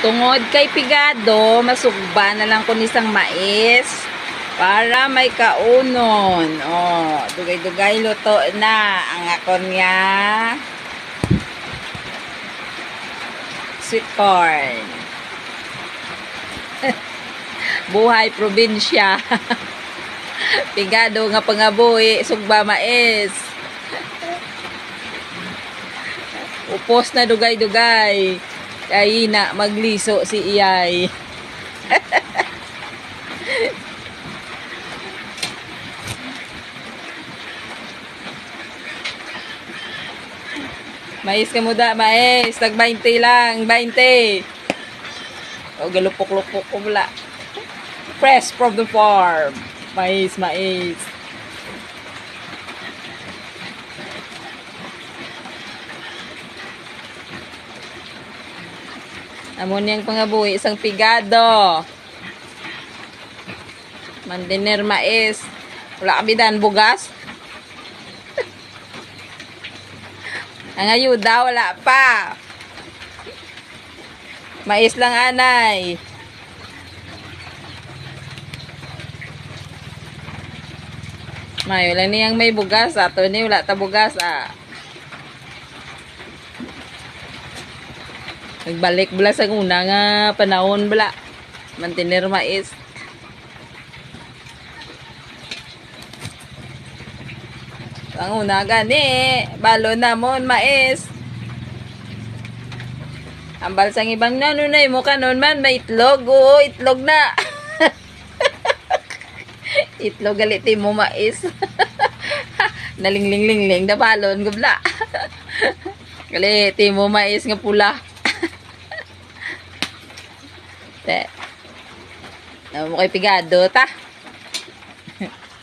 Tungod kay pigado, masugba na lang ko nisang mais para may kaunon. Oh, dugay-dugay luto na ang akon nga sweet corn. Buhay probinsya. Pigado nga pangabuhi, sugba mais. Upos na dugay-dugay. Kay na magliso si iyay. Mais ka muda, mais. Tag 20 lang, 20. O, galupok-lupok ko wala. Fresh from the farm. Mais, mais. Amon niyang pangabuhi, isang pigado. Mandiner mais. Wala kami dan bugas. Ang ayuda, wala pa. Mais lang anay. May, wala niyang may bugas. Ato ni, wala ta bugas ah. Nagbalik bala sa una nga panahon bala. Mantiner mais. Ang una gani, balo namon mais. Ang balsang ibang nanunay mo kanon man may itlog, oo, itlog na. itlog galiti mo mais. Nalinglingling na balon gubla. galiti mo mais nga pula. Te. Na mo kay pigado ta.